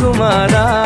তোমারা